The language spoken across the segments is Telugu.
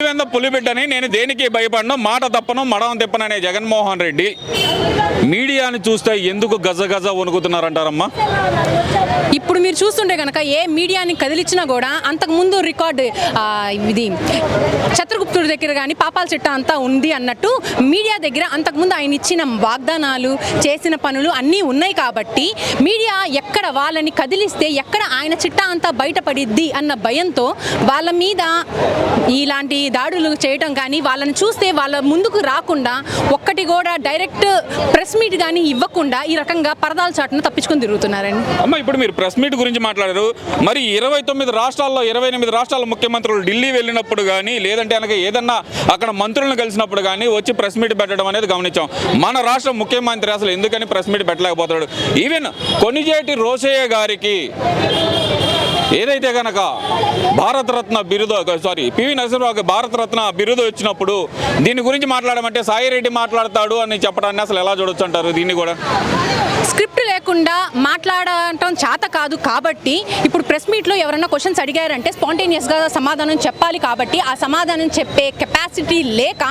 పులివెంద పులిబిడ్డని నేను దేనికి భయపడను? మాట తప్పను మడం తిప్పననే జగన్మోహన్ రెడ్డి మీడియాని చూస్తే ఎందుకు గజ గజ వణుకుతున్నారంటారమ్మా? ఇప్పుడు మీరు చూస్తుంటే కనుక ఏ మీడియాని కదిలించినా కూడా అంతకుముందు రికార్డు ఇది చంద్రగుప్తుడి దగ్గర కానీ పాపాల చిట్ట అంతా ఉంది అన్నట్టు మీడియా దగ్గర అంతకుముందు ఆయన ఇచ్చిన వాగ్దానాలు చేసిన పనులు అన్నీ ఉన్నాయి కాబట్టి మీడియా ఎక్కడ వాళ్ళని కదిలిస్తే ఎక్కడ ఆయన చిట్టా అంతా బయటపడిద్ది అన్న భయంతో వాళ్ళ మీద ఇలాంటి దాడులు చేయటం కానీ వాళ్ళని చూస్తే వాళ్ళ ముందుకు రాకుండా ఒక్కటి కూడా డైరెక్ట్ ప్రెస్ మీట్ కానీ ఇవ్వకుండా ఈ రకంగా పరదాల చాటును తప్పించుకొని తిరుగుతున్నారండి. అమ్మ ఇప్పుడు మీరు ప్రెస్ మీట్ గురించి మాట్లాడారు. మరి ఇరవై తొమ్మిది రాష్ట్రాల్లో ఇరవై ఎనిమిది రాష్ట్రాల ముఖ్యమంత్రులు ఢిల్లీ వెళ్ళినప్పుడు కానీ లేదంటే కనుక ఏదన్నా అక్కడ మంత్రులను కలిసినప్పుడు కానీ వచ్చి ప్రెస్ మీట్ పెట్టడం అనేది గమనించాం. మన రాష్ట్ర ముఖ్యమంత్రి అసలు ఎందుకని ప్రెస్ మీట్ పెట్టలేకపోతాడు ఈవెన్ కొనిజేటి రోసయ్య గారికి ఏదైతే కనుక భారతరత్న బిరుదు సారీ పివి నరసింహరావుకి భారతరత్న బిరుదు వచ్చినప్పుడు దీని గురించి మాట్లాడమంటే సాయిరెడ్డి మాట్లాడతాడు అని చెప్పడాన్ని అసలు ఎలా చూడొచ్చు అంటారు దీన్ని కూడా? స్క్రిప్ట్ లేకుండా మాట్లాడటం చేత కాదు కాబట్టి ఇప్పుడు ప్రెస్ మీట్లో ఎవరైనా క్వశ్చన్స్ అడిగారంటే స్పాంటేనియస్గా సమాధానం చెప్పాలి కాబట్టి ఆ సమాధానం చెప్పే కెపాసిటీ లేక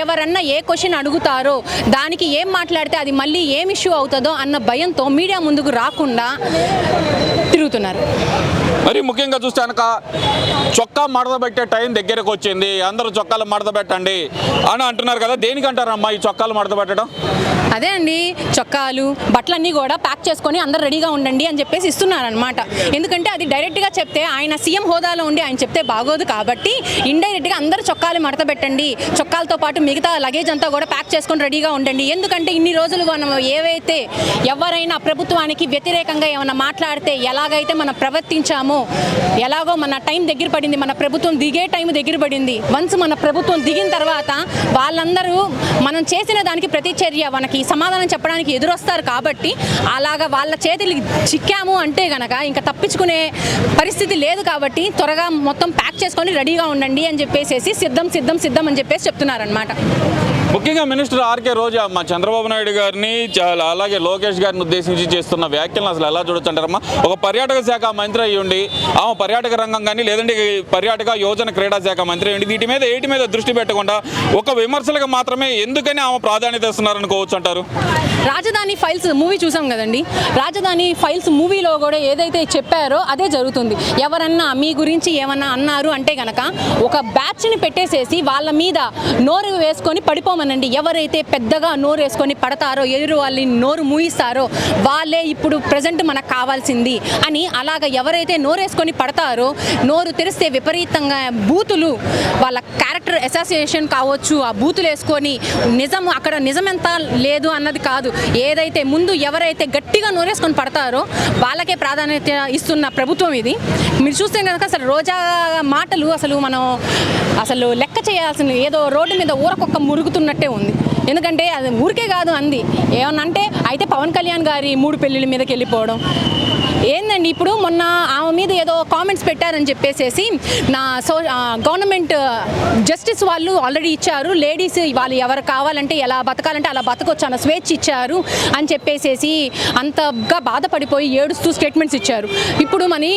ఎవరన్నా ఏ క్వశ్చన్ అడుగుతారో దానికి ఏం మాట్లాడితే అది మళ్ళీ ఏం ఇష్యూ అవుతుందో అన్న భయంతో మీడియా ముందుకు రాకుండా తిరుగుతున్నారు. మరి ముఖ్యంగా చూస్తే కనుక చొక్కా మడతబెట్టే టైం దగ్గరకు వచ్చింది. అందరూ చొక్కాలు మడతబెట్టండి అని అంటున్నారు కదా. దేనికంటారమ్మా ఈ చొక్కాలు మడతబెట్టడం అదే అండి చొక్కాలు బట్టలన్నీ కూడా ప్యాక్ చేసుకొని అందరు రెడీగా ఉండండి అని చెప్పేసి ఇస్తున్నారు అనమాట ఎందుకంటే అది డైరెక్ట్గా చెప్తే ఆయన సీఎం హోదాలో ఉండి ఆయన చెప్తే బాగోదు కాబట్టి ఇండైరెక్ట్గా అందరూ చొక్కాలు మడతబెట్టండి చొక్కాలతో పాటు మిగతా లగేజ్ అంతా కూడా ప్యాక్ చేసుకొని రెడీగా ఉండండి. ఎందుకంటే ఇన్ని రోజులు మనం ఏవైతే ఎవరైనా ప్రభుత్వానికి వ్యతిరేకంగా ఏమైనా మాట్లాడితే ఎలాగైతే మనం ప్రవర్తించామో ఎలాగో మన టైం దగ్గర పడింది మన ప్రభుత్వం దిగే టైం దగ్గర పడింది. వన్స్ మన ప్రభుత్వం దిగిన తర్వాత వాళ్ళందరూ మనం చేసిన దానికి ప్రతిచర్య మనకి సమాధానం చెప్పడానికి ఎదురొస్తారు కాబట్టి అలాగా వాళ్ళ చేతులు చిక్కాము అంటే గనక ఇంకా తప్పించుకునే పరిస్థితి లేదు కాబట్టి త్వరగా మొత్తం ప్యాక్ చేసుకొని రెడీగా ఉండండి అని చెప్పేసి సిద్ధం సిద్ధం సిద్ధం అని చెప్పేసి చెప్తున్నారనమాట ముఖ్యంగా మినిస్టర్ ఆర్కే రోజా మా చంద్రబాబు నాయుడు గారిని చాలా అలాగే లోకేష్ గారిని ఉద్దేశించి చేస్తున్న వ్యాఖ్యలను అసలు ఎలా చూడొచ్చు అంటారమ్మా? ఒక పర్యాటక శాఖ మంత్రి అయ్యుండి ఆమె పర్యాటక రంగం కానీ లేదంటే పర్యాటక యోజన క్రీడా శాఖ మంత్రి అయ్యండి వీటి మీద ఏటి మీద దృష్టి పెట్టకుండా ఒక విమర్శలకు మాత్రమే ఎందుకని ఆమె ప్రాధాన్యత ఇస్తున్నారనుకోవచ్చు అంటారు? రాజధాని ఫైల్స్ మూవీ చూసాం కదండి. రాజధాని ఫైల్స్ మూవీలో కూడా ఏదైతే చెప్పారో అదే జరుగుతుంది. ఎవరన్నా మీ గురించి ఏమన్నా అన్నారు అంటే గనక ఒక బ్యాచ్ని పెట్టేసేసి వాళ్ళ మీద నోరు వేసుకొని పడిపోమనండి ఎవరైతే పెద్దగా నోరు వేసుకొని పడతారో ఎదురు వాళ్ళని నోరు మూయిస్తారో వాళ్ళే ఇప్పుడు ప్రజెంట్ మనకు కావాల్సింది అని అలాగ ఎవరైతే నోరు వేసుకొని పడతారో నోరు తెరిస్తే విపరీతంగా బూతులు వాళ్ళ క్యారెక్టర్ అసోసియేషన్ కావచ్చు ఆ బూతులు వేసుకొని నిజం అక్కడ నిజం ఎంత లేదు అన్నది కాదు. ఏదైతే ముందు ఎవరైతే గట్టిగా నోరేసుకొని పడతారో వాళ్ళకే ప్రాధాన్యత ఇస్తున్న ప్రభుత్వం ఇది. మీరు చూస్తే కనుక అసలు రోజా మాటలు అసలు మనం అసలు లెక్క చేయాల్సిన ఏదో రోడ్డు మీద ఊరకొక్క మురుగుతున్నట్టే ఉంది. ఎందుకంటే అది ఊరికే కాదు అంది. ఏమన్నంటే అయితే పవన్ కళ్యాణ్ గారి మూడు పెళ్ళిళ్ళ మీదకి వెళ్ళిపోవడం ఏందండి ఇప్పుడు మొన్న ఆమె మీద ఏదో కామెంట్స్ పెట్టారని చెప్పేసేసి నా సో గవర్నమెంట్ జస్టిస్ వాళ్ళు ఆల్రెడీ ఇచ్చారు. లేడీస్ వాళ్ళు ఎవరు కావాలంటే ఎలా బతకాలంటే అలా బతకొచ్చు అన్న స్వేచ్ఛ ఇచ్చారు అని చెప్పేసేసి అంతగా బాధపడిపోయి ఏడుస్తూ స్టేట్మెంట్స్ ఇచ్చారు. ఇప్పుడు మని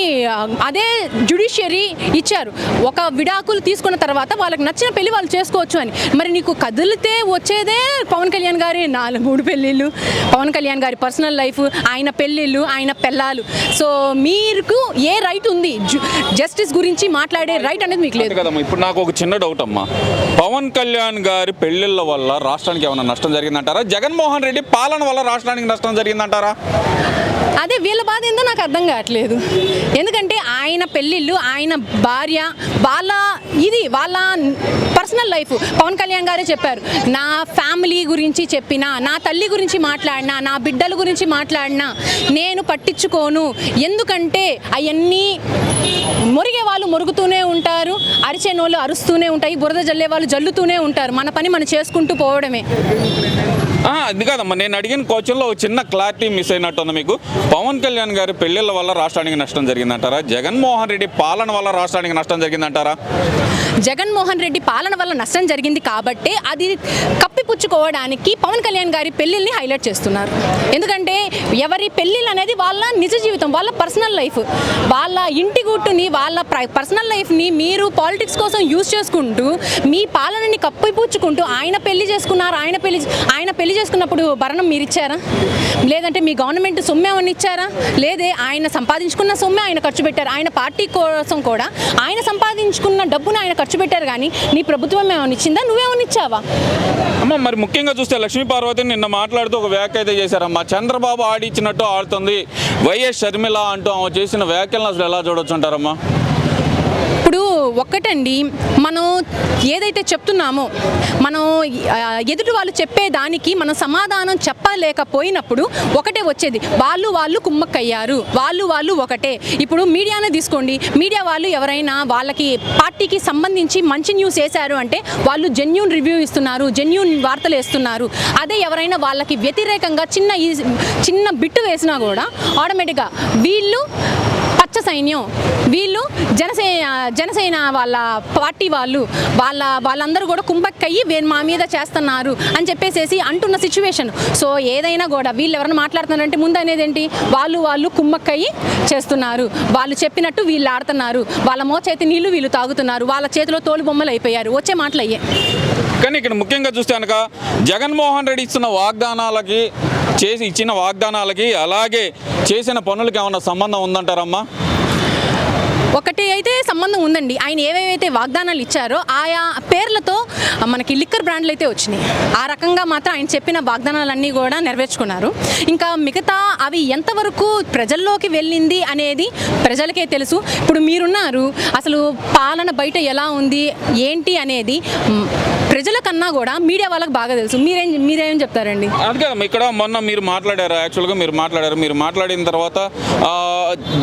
అదే జుడిషియరీ ఇచ్చారు. ఒక విడాకులు తీసుకున్న తర్వాత వాళ్ళకి నచ్చిన పెళ్ళి వాళ్ళు చేసుకోవచ్చు అని. మరి నీకు కదిలితే వచ్చేదే పవన్ కళ్యాణ్ గారి నాలుగు మూడు పెళ్ళిళ్ళు. పవన్ కళ్యాణ్ గారి పర్సనల్ లైఫ్ ఆయన పెళ్ళిళ్ళు ఆయన పెళ్ళాలు. సో మీకు ఏ రైట్ ఉంది? జస్టిస్ గురించి మాట్లాడే రైట్ అనేది మీకు లేదు. కదమ్మా ఇప్పుడు నాకు ఒక చిన్న డౌట్ అమ్మా. పవన్ కళ్యాణ్ గారి పెళ్ళిళ్ళ వల్ల రాష్ట్రానికి ఏమైనా నష్టం జరిగిందంటారా? జగన్మోహన్ రెడ్డి పాలన వల్ల రాష్ట్రానికి నష్టం జరిగిందంటారా? అదే వీళ్ళ బాధ ఏందో నాకు అర్థం కావట్లేదు. ఎందుకంటే ఆయన పెళ్ళిళ్ళు ఆయన భార్య వాళ్ళ ఇది వాళ్ళ పర్సనల్ లైఫ్. పవన్ కళ్యాణ్ గారే చెప్పారు నా ఫ్యామిలీ గురించి చెప్పిన నా తల్లి గురించి మాట్లాడినా నా బిడ్డల గురించి మాట్లాడినా నేను పట్టించుకోను. ఎందుకంటే అవన్నీ మురిగే వాళ్ళు మురుగుతూనే ఉంటారు. అరిచే నోళ్ళు అరుస్తూనే ఉంటాయి బురద జల్లే వాళ్ళు జల్లుతూనే ఉంటారు. మన పని మనం చేసుకుంటూ పోవడమే. ఆ, అది కాదమ్మా. నేను అడిగిన క్వశ్చన్లో ఒక చిన్న క్లారిటీ మిస్ అయినట్టుంది మీకు. పవన్ కళ్యాణ్ గారి పెళ్ళిళ్ళ వల్ల రాష్ట్రానికి నష్టం జరిగిందంటారా? జగన్మోహన్ రెడ్డి పాలన వల్ల రాష్ట్రానికి నష్టం జరిగిందంటారా? జగన్మోహన్ రెడ్డి పాలన వల్ల నష్టం జరిగింది కాబట్టి అది కప్పిపుచ్చుకోవడానికి పవన్ కళ్యాణ్ గారి పెళ్ళిళ్ళని హైలైట్ చేస్తున్నారు. ఎందుకంటే ఎవరి పెళ్ళిళ్ళు అనేది వాళ్ళ నిజ జీవితం వాళ్ళ పర్సనల్ లైఫ్. వాళ్ళ ఇంటి గుట్టుని వాళ్ళ పర్సనల్ లైఫ్ని మీరు పాలిటిక్స్ కోసం యూజ్ చేసుకుంటూ మీ పాలనని కప్పిపుచ్చుకుంటూ ఆయన పెళ్ళి చేసుకున్నారు ఆయన పెళ్ళి ఆయన పెళ్ళి చేసుకున్నప్పుడు భరణం మీరు ఇచ్చారా? లేదంటే మీ గవర్నమెంట్ సొమ్ము ఏమన్నా ఇచ్చారా? లేదే ఆయన సంపాదించుకున్న సొమ్మే ఆయన ఖర్చు పెట్టారు. ఆయన పార్టీ కోసం కూడా ఆయన సంపాదించుకున్న డబ్బును ఆయన ఖర్చు ఖర్చు పెట్టారు కానీ నీ ప్రభుత్వం ఏమైనా ఇచ్చిందా? నువ్వేమన్నా ఇచ్చావా? అమ్మ మరి ముఖ్యంగా చూస్తే లక్ష్మీ పార్వతి నిన్న మాట్లాడుతూ ఒక వ్యాఖ్య అయితే చేశారమ్మా. చంద్రబాబు ఆడిచ్చినట్టు ఆడుతుంది. వైఎస్ షర్మిల అంటూ ఆమె చేసిన వ్యాఖ్యలను అసలు ఎలా చూడొచ్చు అంటారమ్మా? ఒక్కటండి మనం ఏదైతే చెప్తున్నామో మనం ఎదుటి వాళ్ళు చెప్పేదానికి మనం సమాధానం చెప్పలేకపోయినప్పుడు ఒకటే వచ్చేది. వాళ్ళు వాళ్ళు కుమ్మక్కయ్యారు. వాళ్ళు వాళ్ళు ఒకటే. ఇప్పుడు మీడియానే తీసుకోండి. మీడియా వాళ్ళు ఎవరైనా వాళ్ళకి పార్టీకి సంబంధించి మంచి న్యూస్ వేశారు అంటే వాళ్ళు జెన్యున్ రివ్యూ ఇస్తున్నారు జెన్యున్ వార్తలు వేస్తున్నారు. అదే ఎవరైనా వాళ్ళకి వ్యతిరేకంగా చిన్న చిన్న బిట్టు వేసినా కూడా ఆటోమేటిక్గా వీళ్ళు స్వచ్ఛ సైన్యం వీళ్ళు జనసేన జనసేన వాళ్ళ పార్టీ వాళ్ళు వాళ్ళ వాళ్ళందరూ కూడా కుంభక్కయ్యి మా మీద చేస్తున్నారు అని చెప్పేసేసి అంటున్న సిచ్యువేషన్ సో ఏదైనా కూడా వీళ్ళు ఎవరైనా మాట్లాడుతున్నారంటే ముందు అనేది ఏంటి? వాళ్ళు వాళ్ళు కుంభక్కయ్యి చేస్తున్నారు. వాళ్ళు చెప్పినట్టు వీళ్ళు ఆడుతున్నారు. వాళ్ళ మోచేతి నీళ్ళు వీళ్ళు తాగుతున్నారు. వాళ్ళ చేతిలో తోలు బొమ్మలు అయిపోయారు. వచ్చే మాటలు అయ్యే. కానీ ఇక్కడ ముఖ్యంగా చూస్తే కనుక జగన్మోహన్ రెడ్డి ఇస్తున్న వాగ్దానాలకి చేసి ఇచ్చిన వాగ్దానాలకి అలాగే చేసిన పనులకి ఏమన్నా సంబంధం ఉందంటారమ్మా? ఒకటి అయితే సంబంధం ఉందండి. ఆయన ఏవేవైతే వాగ్దానాలు ఇచ్చారో ఆయా పేర్లతో మనకి లిక్కర్ బ్రాండ్లు అయితే వచ్చినాయి. ఆ రకంగా మాత్రం ఆయన చెప్పిన వాగ్దానాలన్నీ కూడా నెరవేర్చుకున్నారు. ఇంకా మిగతా అవి ఎంతవరకు ప్రజల్లోకి వెళ్ళింది అనేది ప్రజలకే తెలుసు. ఇప్పుడు మీరున్నారు. అసలు పాలన బయట ఎలా ఉంది? ఏంటి అనేది ప్రజల కన్నా కూడా మీడియా వాళ్ళకి బాగా తెలుసు. మీరేం మీరేం చెప్తారండి? అది ఇక్కడ మొన్న మీరు మాట్లాడారు? యాక్చువల్గా మీరు మాట్లాడారు? మీరు మాట్లాడిన తర్వాత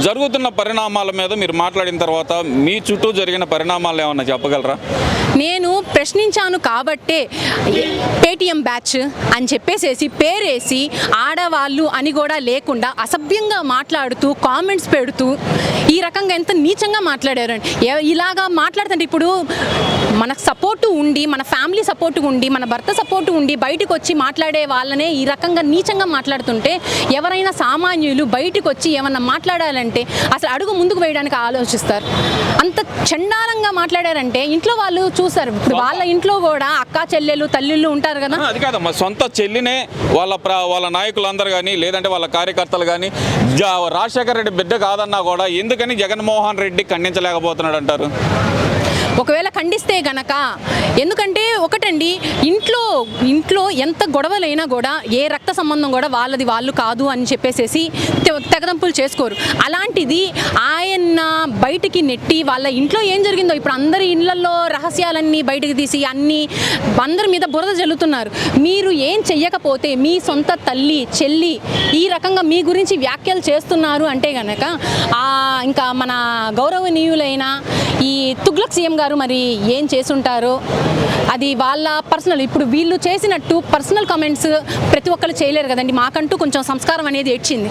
జరుగుతున్న పరిణామాల మీద మీరు మాట్లాడిన తర్వాత మీ చుట్టూ జరిగిన పరిణామాలు ఏమన్నా చెప్పగలరా? నేను ప్రశ్నించాను కాబట్టే పేటిఎం బ్యాచ్ అని చెప్పేసేసి పేరేసి ఆడవాళ్ళు అని కూడా లేకుండా అసభ్యంగా మాట్లాడుతూ కామెంట్స్ పెడుతూ ఈ రకంగా ఎంత నీచంగా మాట్లాడారండి ఇలాగా మాట్లాడుతుంటే ఇప్పుడు మనకు సపోర్టు ఉండి మన ఫ్యామిలీ సపోర్టు ఉండి మన భర్త సపోర్టు ఉండి బయటకు వచ్చి మాట్లాడే వాళ్ళనే ఈ రకంగా నీచంగా మాట్లాడుతుంటే ఎవరైనా సామాన్యులు బయటకు వచ్చి ఏమన్నా మాట్లాడాలంటే అసలు అడుగు ముందుకు వేయడానికి ఆలో ఆలోచిస్తారు. అంత చండాలంగా మాట్లాడారంటే ఇంట్లో వాళ్ళు చూస్తారు ఇప్పుడు వాళ్ళ ఇంట్లో కూడా అక్క చెల్లెలు తల్లిళ్ళు ఉంటారు కదా. అది కాదమ్మా సొంత చెల్లినే వాళ్ళ వాళ్ళ నాయకులందరూ కానీ లేదంటే వాళ్ళ కార్యకర్తలు కానీ రాజశేఖర రెడ్డి బిడ్డ కాదన్నా కూడా ఎందుకని జగన్మోహన్ రెడ్డి ఖండించలేకపోతున్నాడు అంటారు ఒకవేళ ఖండిస్తే గనక ఎందుకంటే ఒకటండి ఇంట్లో ఇంట్లో ఎంత గొడవలైనా కూడా ఏ రక్త సంబంధం కూడా వాళ్ళది వాళ్ళు కాదు అని చెప్పేసేసి తె- తెగదంపులు చేసుకోరు. అలాంటిది ఆయన బయటికి నెట్టి వాళ్ళ ఇంట్లో ఏం జరిగిందో ఇప్పుడు అందరి ఇళ్ళలో రహస్యాలన్నీ బయటకు తీసి అన్నీ అందరి మీద బురద జల్లుతున్నారు. మీరు ఏం చెయ్యకపోతే మీ సొంత తల్లి చెల్లి ఈ రకంగా మీ గురించి వ్యాఖ్యలు చేస్తున్నారు అంటే కనుక ఇంకా మన గౌరవనీయులైన ఈ తుగ్లక్ సీఎం గారు మరి ఏం చేసుంటారో అది వాళ్ళ పర్సనల్ ఇప్పుడు వీళ్ళు చేసినట్టు పర్సనల్ కామెంట్స్ ప్రతి ఒక్కరు చేయలేరు కదండి. మాకంటూ కొంచెం సంస్కారం అనేది ఏడ్చింది.